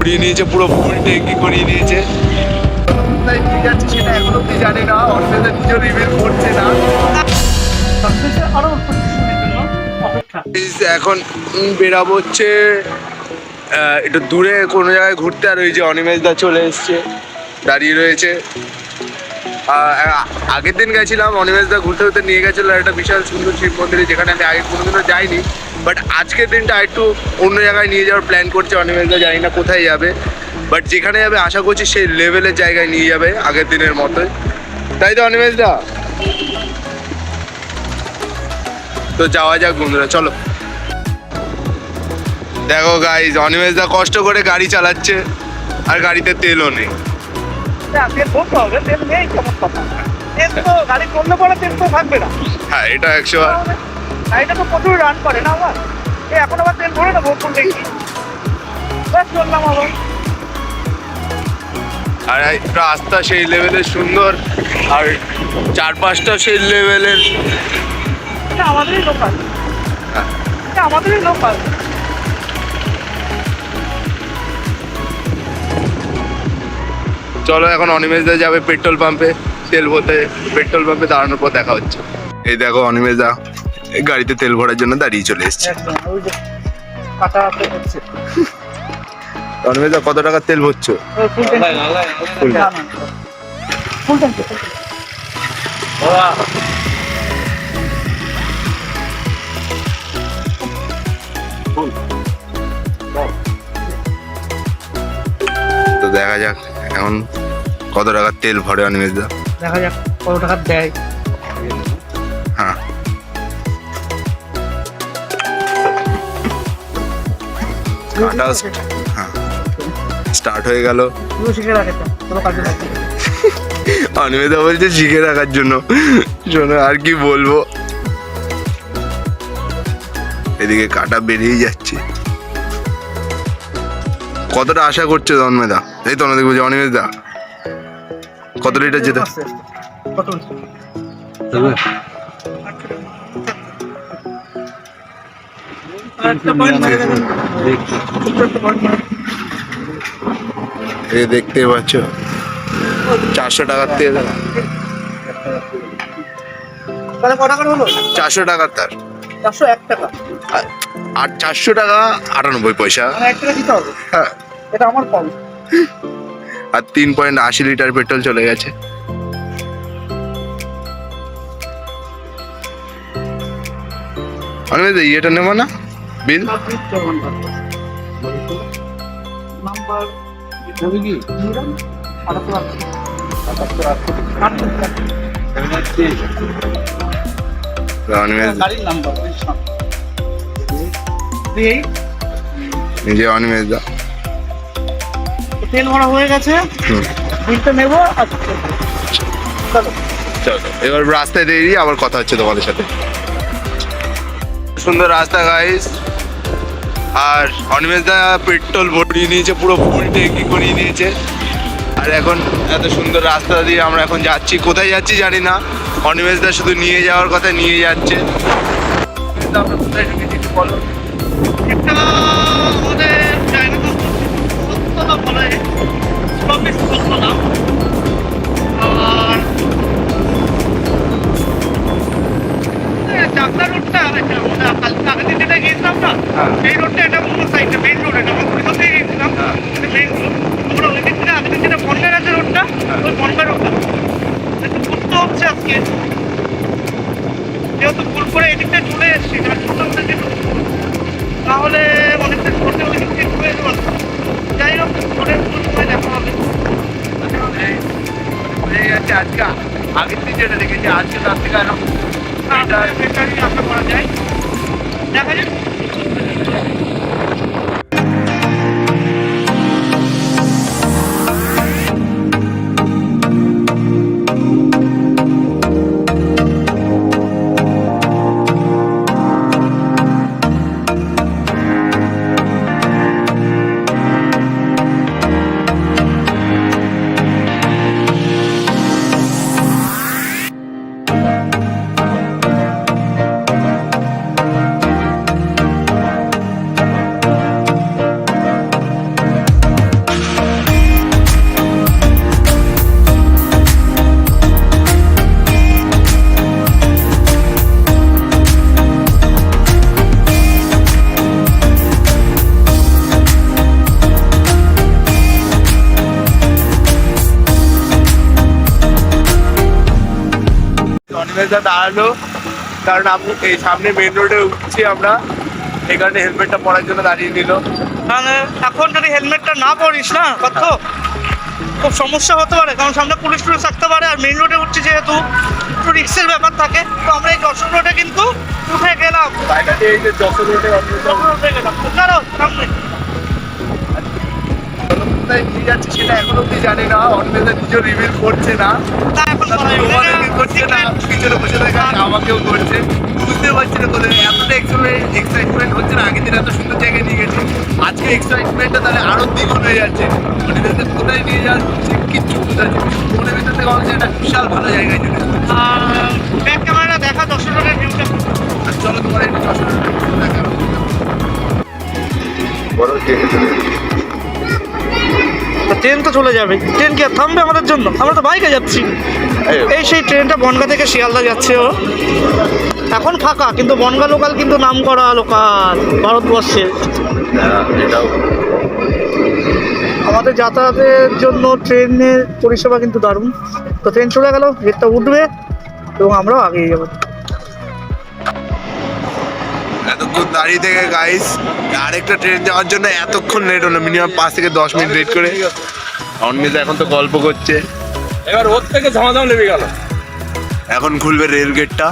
করিয়ে নিয়েছে, পুরো ফুল ট্যাঙ্কি করিয়ে নিয়েছে? কোথায় নিয়ে যাচ্ছে সেটা এখনও অব্দি জানি না নিজেও রিভিল করছে না এখন বেরাবো হচ্ছে একটু দূরে কোনো জায়গায় ঘুরতে। আর ওই যে অনিমেষ দা চলে এসছে, দাঁড়িয়ে রয়েছে। আগের দিন গেছিলাম, অনিমেষ দা ঘুরতে ঘুরতে নিয়ে গেছিল একটা বিশাল সুন্দর শিব মন্দিরে যেখানে আমি আগে কোনোদিনও যাইনি। বাট আজকের দিনটা একটু অন্য জায়গায় নিয়ে যাওয়ার প্ল্যান করছে অনিমেষ দা জানি না কোথায় যাবে। বাট যেখানে যাবে আশা করছি সেই লেভেলের জায়গায় নিয়ে যাবে আগের দিনের মতোই। তাই তো অনিমেষ দা? তো যাওয়া যাক বন্ধুরা চলো। দেখো গাইজ অনিমেষ দা কষ্ট করে গাড়ি চালাচ্ছে আর গাড়িতে তেলও নেই। না। হ্যাঁ এটা একশো গাড়িটা তো প্রচুর রান করে না আমার এই এখন আবার তেল ভরে নেব কোন দেখি ব্যাস চললাম আবার। আর রাস্তা সেই লেভেলের সুন্দর আর চারপাশটা সেই লেভেলের আমাদেরই লোকাল হ্যাঁ। আমাদেরই লোকাল চলো এখন অনিমেষ দা যাবে পেট্রোল পাম্পে। তেল ভরতে পেট্রোল পাম্পে দাঁড়ানোর পর দেখা হচ্ছে। এই দেখো অনিমেষ দা। গাড়িতে তেল ভরার জন্য দাঁড়িয়ে চলে এসছে। কত টাকার তেল ভরছো। তো দেখা যাক এখন কত টাকার তেল ভরে অনিমেষ দা? দেখা যাক কত টাকা দেয়। কাটা হ্যাঁ। স্টার্ট হয়ে গেল। তুইও শিখে রাখে তো কোনো কাজে লাগবে। না। অনিমেদা বলছে শিখে রাখার জন্য। শোনো আর কি বলব? এদিকে কাটা বেরিয়ে যাচ্ছে। কতটা আশা করছে তন্মেদা এই তো অনেক বলছে? অনিমেদা কত লিটার যেতে? এই দেখতে পাচ্ছ? চারশো টাকার তেল চারশো টাকার তার। আর- আর চারশো টাকা আটানব্বই পয়সা। মানে হ্যাঁ। এটা আমার কম। আর তিন পয়েন্ট আশি লিটার পেট্রোল চলে গেছে। অনিমেদ ইয়েটা নেব না? বিল? অনিমেদ দা তেল ভরা হয়ে গেছে বিলটা নেব চলো, এবার রাস্তায় বেরিয়ে আবার কথা হচ্ছে তোমাদের সাথে। সুন্দর রাস্তা গাইস আর অনিমেষ দা পেট্রোল ভরিয়ে নিয়েছে, পুরো ফুল ট্যাঙ্কি করিয়ে নিয়েছে। আর এখন এত সুন্দর রাস্তা দিয়ে আমরা এখন যাচ্ছি। কোথায় যাচ্ছি জানি না। অনিমেষ দা শুধু নিয়ে যাওয়ার কথা, নিয়ে যাচ্ছে। কোথায় ঢুকেছি বলে। চাকদা রোডটা কালকে আগের দিন যেটা গিয়েছিলাম না হ্যাঁ। এই রোডটা এটা অন্য সাইডটা মেইন রোড এটা আমরা পরিষদ থেকে গিয়েছিলাম মেইন রোড আমরা ওই দিন থেকে দিন যেটা বনগার আছে রোডটা ওই বনগার রোডটা একটু বুঝতে হচ্ছে আজকে। যেহেতু ভুল করে এদিকটা চলে এসেছি জন্য আমাদেরকে তাহলে অনেকটা ছোটে ওই দিক থেকে ঘুরে পারতাম যাই হোক কোনো সময় দেখা হবে। হয়ে গেছে আজকে। আগের দিন যেটা দেখেছি আজকে তার থেকে আরও এটা বেকারি আশা করা যায় দেখা যাক অনিমেষদা দাঁড়াল। কারণ আপনি এই সামনে মেন রোডে উঠছি আমরা। এই কারণে হেলমেটটা পরার জন্য দাঁড়িয়ে দিল। মানে এখন যদি হেলমেটটা না পরিস না কত? খুব সমস্যা হতে পারে কারণ সামনে পুলিশ টুলিশ থাকতে পারে আর মেন রোডে উঠছি যেহেতু একটু রিক্সের ব্যাপার থাকে। তো আমরা এই যশোর রোডে কিন্তু উঠে গেলাম। এই যে যশোর রোডে চলো সামনে। কোথায় নিয়ে যাচ্ছে সেটা এখনও কি জানি না অনিমেষদা নিজেও রিভিল করছে না। তা এখন বলা যাবে না। করছে না পিছনে বসে দেখা আমাকেও করছে। বুঝতে পারছি না কোথায়। এতটা এক্সাইটমেন্ট হচ্ছে না আগের দিন এত সুন্দর জায়গায় নিয়ে গেছে। আজকে এক্সাইটমেন্টটা তাহলে আরও দ্বিগুণ হয়ে যাচ্ছে। অনিমেষদা কোথায় নিয়ে যাচ্ছে কিচ্ছু বোঝাচ্ছে মনের ভিতর থেকে আমার একটা বিশাল ভালো জায়গায় চলে ব্যাক ক্যামেরা দেখা রোডের ভিউটা আর চলো তোমার একটু যশোর দেখাবো বড় ট্রেন তো চলে যাবে। ট্রেন কি আর থামবে আমাদের জন্য? আমরা তো বাইকে যাচ্ছি। এই সেই ট্রেনটা বনগা থেকে শিয়ালদা যাচ্ছে ও। এখন ফাঁকা কিন্তু বনগা লোকাল কিন্তু নাম করা লোকাল ভারতবর্ষে। আমাদের যাতায়াতের জন্য ট্রেনের পরিষেবা কিন্তু দারুণ। তো ট্রেন চলে গেল গেটটা উঠবে এবং আমরাও আগিয়ে যাব। দাঁড়িয়ে থেকে গাইস আরেকটা ট্রেন যাওয়ার জন্য এতক্ষণ লেট হলো মিনিমাম পাঁচ থেকে দশ মিনিট লেট করে। অন্যতা এখন তো গল্প করছে। এবার ওর থেকে ঝামাঝাম লেগে গেল। এখন খুলবে রেল গেটটা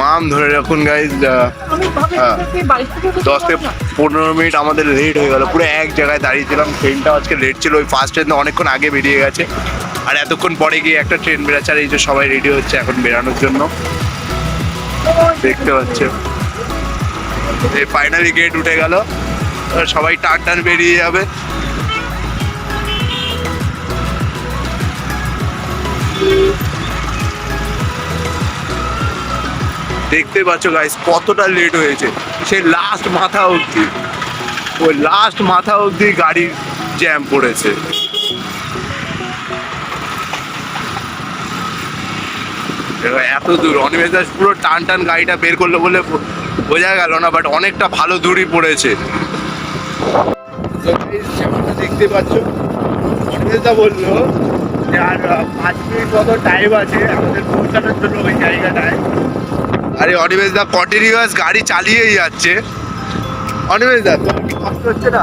মাম ধরে রাখুন হ্যাঁ। দশ থেকে পনেরো মিনিট আমাদের লেট হয়ে গেল। পুরো এক জায়গায় দাঁড়িয়েছিলাম ট্রেনটা আজকে লেট ছিল ওই ফার্স্ট ট্রেন অনেকক্ষণ আগে বেরিয়ে গেছে। আর এতক্ষণ পরে গিয়ে একটা ট্রেন বেরাচ্ছে আর এই যে সবাই রেডি হচ্ছে এখন বেরানোর জন্য। দেখতে পাচ্ছে এই ফাইনালি গেট উঠে গেল। সবাই টান টান বেরিয়ে যাবে। দেখতে পাচ্ছ গাইস কতটা লেট হয়েছে। সে লাস্ট মাথা অবধি, ওই লাস্ট মাথা অবধি গাড়ির জ্যাম পড়েছে। এত দূর অনিমেষ দাস পুরো টান টান গাড়িটা বের করল বলে বোঝা গেল না বাট অনেকটা ভালো দূরই পড়েছে। যেমনটা দেখতে পাচ্ছ অনিমেষ দা বলল যে আর পাঁচ মিনিট মতো টাইম আছে আমাদের পৌঁছানোর জন্য ওই জায়গাটায়। আরে অনিমেষ দা কন্টিনিউয়াস গাড়ি চালিয়েই যাচ্ছে। অনিমেষ দা কষ্ট হচ্ছে না?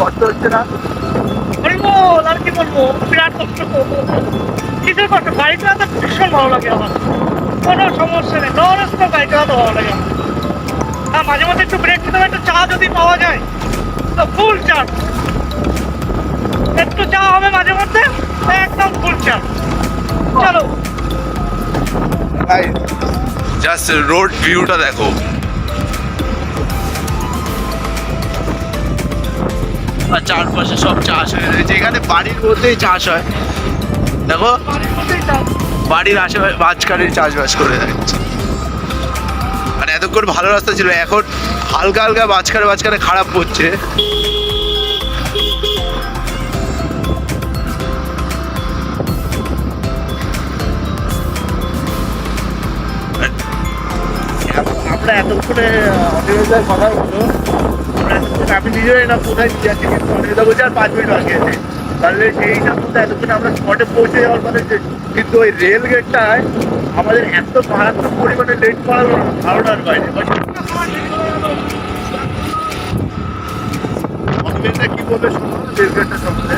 কষ্ট হচ্ছে না? হরিবল আর কি বলব? বিরাট কষ্ট। কিসের কষ্ট গাড়ি চালাতে ভীষণ ভালো লাগে আমার। কোনো সমস্যা নেই নন গাড়ি চালাতে ভালো লাগে হ্যাঁ মাঝে মাঝে একটু ব্রেক দিতে একটু চা যদি পাওয়া যায়, তো ফুল চার্জ একটু চা হবে মাঝে মধ্যে, একদম ফুল চার্জ চলো। জাস্ট রোড ভিউটা দেখো। আর চারপাশে সব চাষ হয়ে রয়েছে। এখানে বাড়ির মধ্যেই চাষ হয়। দেখো, বাড়ির আশেপাশে মাঝখানে চাষবাস করে মানে এতক্ষণ ভালো রাস্তা ছিল, এখন হালকা হালকা মাঝখানে মাঝখানে খারাপ পড়ছে আমরা এতক্ষণে কথা হলো আমি নিজেই না, কোথায় যাচ্ছি কিন্তু অনিমেষদা বলছে আর পাঁচ মিনিট বাকি আছে। তাহলে সেইটার মধ্যে এতক্ষণ আমরা স্পটে পৌঁছে যাওয়ার যে, কিন্তু ওই রেল গেটটায় আমাদের এত মারাত্মক পরিমাণে লেট করার ধারণার বাইরে কি বলবে রেল সম্বন্ধে?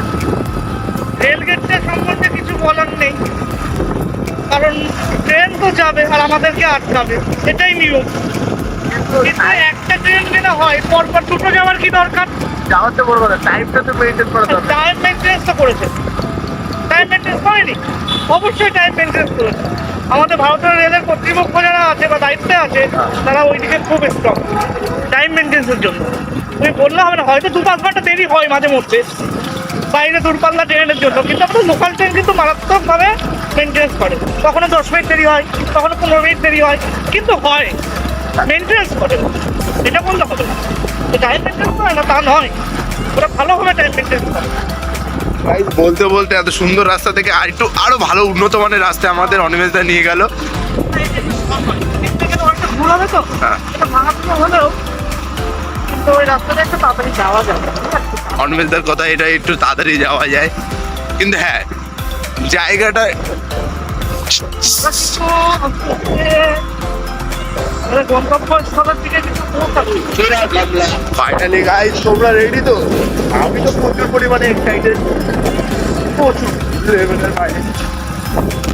রেল গেটটা সম্বন্ধে কিছু বলার নেই। কারণ ট্রেন তো যাবে আর আমাদেরকে আটকাবে। এটাই নিয়ম। কিন্তু একটা ট্রেন যেটা হয় পরপর দুটো যাওয়ার কি দরকার? যাওয়ার তো বড় কথা টাইমটা তো মেনটেন করা দরকার। টাইম মেনটেন্স তো করেছে। টাইম মেনটেন্স করেনি অবশ্যই টাইম মেনটেন্স করেছে। আমাদের ভারতীয় রেলের কর্তৃপক্ষ যারা আছে বা দায়িত্বে আছে তারা ওইদিকে খুব স্ট্রং টাইম মেনটেন্সের জন্য। তুমি বললে হবে না হয়তো দু পাঁচ ঘণ্টা দেরি হয় মাঝে মধ্যে। বাইরে দূরপাল্লা ট্রেনের জন্য কিন্তু আমাদের লোকাল ট্রেন কিন্তু মারাত্মকভাবে মেনটেন্স করে। কখনো দশ মিনিট দেরি হয় কখনো পনেরো মিনিট দেরি হয় কিন্তু হয়। মেনটেন্স করে। এটা বললে হবে না টাইম মেনটেন্স করে না তা নয়। ওরা ভালোভাবে টাইম মেনটেন্স করে। বলতে বলতে এত সুন্দর রাস্তা থেকে আর একটু আরও ভালো উন্নত মানের রাস্তা আমাদের অনিমেষদা নিয়ে গেল। দিক থেকে অনেকটা ভুল হবে তো হ্যাঁ। অনিমেষদার কথা এটা একটু তাড়াতাড়ি যাওয়া যায়। কিন্তু হ্যাঁ জায়গাটা ফাইনালি গাইস তোমরা রেডি তো? আমি তো প্রচুর পরিমাণে এক্সাইটেড প্রচুর। লেভেলের বাইরে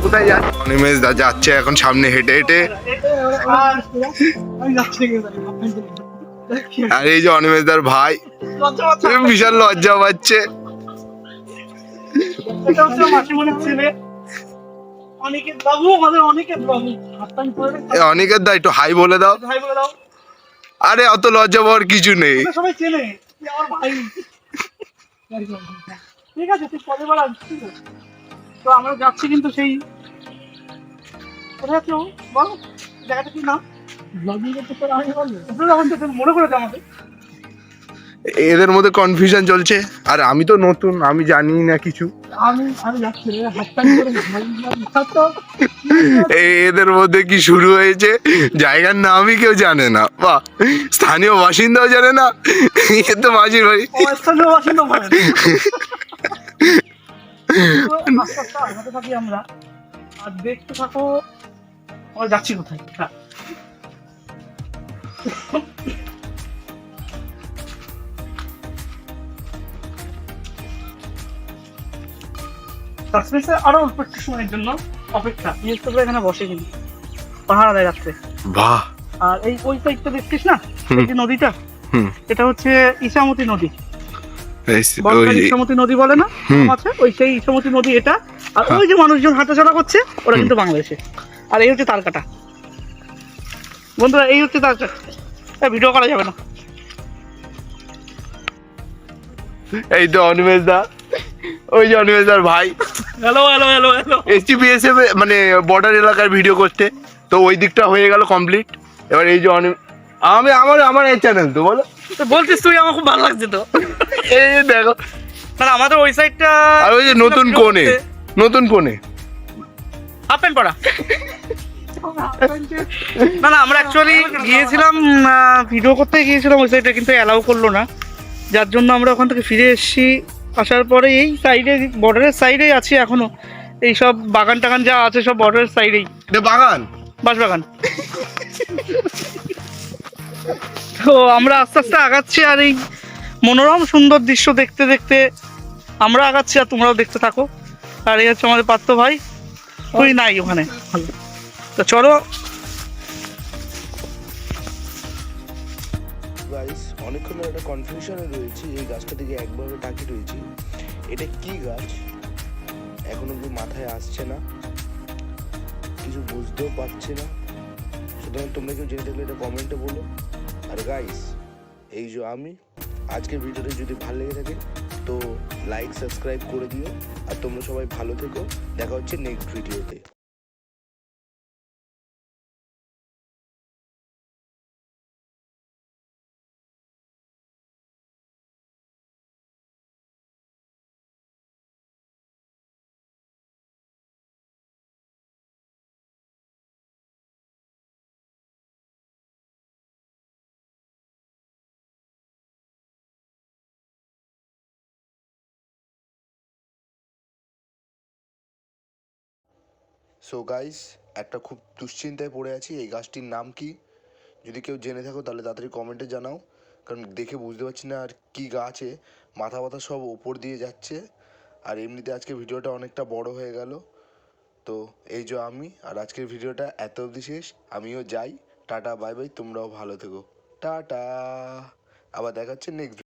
কোথায় যাচ্ছে? অনিমেষ দা যাচ্ছে এখন সামনে হেঁটে হেঁটে। আর আর এই যে অনিমেষ দার ভাই বিশাল লজ্জা পাচ্ছে। এটা হচ্ছে মাসিমণির ছেলে। অনেকের বাবু আমাদের বাবু। করে অনিকের দা একটু হাই বলে দাও। ভাই বলে দাও। আরে অত লজ্জা পাওয়ার কিছু নেই। সবাই চেনে আমার ভাই। ঠিক আছে তুই পরের আসছিস ঠিক আছে? তো আমরা যাচ্ছি কিন্তু সেই কোথায় বাবু? বল জায়গাটা কি নাম? ব্লগিং করতে তোর আমি বলব। মনে করেছে আমাকে এদের মধ্যে কনফিউশন চলছে। আর আমি তো নতুন আমি জানি না কিছু। এদের মধ্যে কি শুরু হয়েছে? জায়গার নামই কেউ জানে না। বাহ স্থানীয় বাসিন্দাও জানে না। এ তো মাঝির থাকি আমরা আর দেখতে থাকো যাচ্ছি কোথায়? সাসপেন্সে আরও অল্প একটু সময়ের জন্য অপেক্ষা। নিউজ পেপার এখানে বসে কিন্তু। পাহাড় দেয় রাত্রে। বাহ। আর এই ওই সাইডটা দেখছিস না? এই যে নদীটা এটা হচ্ছে ইসামতি নদী। ইসামতি নদী বলে না? আছে? ওই সেই ইসামতি নদী এটা। আর হ্যাঁ। ওই যে মানুষজন হাঁটাচলা করছে ওরা কিন্তু বাংলাদেশে। আর এই হচ্ছে তারকাটা বন্ধুরা এই হচ্ছে তারকাটা ভিডিও করা যাবে না। এই তো অনিমেষ দা। ওই যে অনিমেষ দার ভাই। Hello hello hello hello STPSF মানে বর্ডার এলাকার ভিডিও করতে তো ওই দিকটা হয়ে গেল কমপ্লিট এবার এই যে অনি আমি আমার আমার এই চ্যানেল তো বলো। বলছিস তুই আমার খুব ভালো লাগছে তো। এই দেখো। না আমাদের ওই সাইডটা আর ওই যে নতুন কোণে। নতুন কোণে। হাফ প্যান্ট পরা। না না আমরা অ্যাকচুয়ালি গিয়েছিলাম ভিডিও করতে গিয়েছিলাম ওই সাইডে কিন্তু অ্যালাউ করল না। যার জন্য আমরা ওখান থেকে ফিরে এসেছি। আসার পরে এই সাইডে বর্ডারের সাইডেই আছি এখনও। এই সব বাগান টাগান যা আছে সব বর্ডারের সাইডেই এটা বাগান? বাঁশবাগান তো আমরা আস্তে আস্তে আগাচ্ছি আর এই মনোরম সুন্দর দৃশ্য দেখতে দেখতে আমরা আগাচ্ছি আর তোমরাও দেখতে থাকো। আর এই হচ্ছে আমাদের পাত্র ভাই। তুই নাই ওখানে। ভালো তো চলো গাইস অনেকক্ষণ একটা কনফিউশনে রয়েছি, এই গাছটা থেকে একভাবে তাকিয়ে রয়েছি। এটা কি গাছ? এখন অব্দি মাথায় আসছে না। কিছু বুঝতেও পারছি না। সুতরাং তোমরা কেউ জেনে থাকলে এটা কমেন্টে বলো। আর গাইস এই যে আমি, আজকের ভিডিওটা যদি ভালো লেগে থাকে, তো লাইক সাবস্ক্রাইব করে দিও। আর তোমরা সবাই ভালো থেকো। দেখা হচ্ছে নেক্সট ভিডিওতে সো গাইস একটা খুব দুশ্চিন্তায় পড়ে আছি। এই গাছটির নাম কি? যদি কেউ জেনে থাকো, তাহলে তাড়াতাড়ি কমেন্টে জানাও। কারণ দেখে বুঝতে পারছি না আর কি গাছে মাথা ব্যথা সব ওপর দিয়ে যাচ্ছে। আর এমনিতে আজকে ভিডিওটা অনেকটা বড় হয়ে গেল। তো, এই যে আমি আর আজকের ভিডিওটা এত অবধি শেষ। আমিও যাই। Tata, bye bye. তোমরাও ভালো থেকো। টাটা! আবার দেখাচ্ছে নেক্সট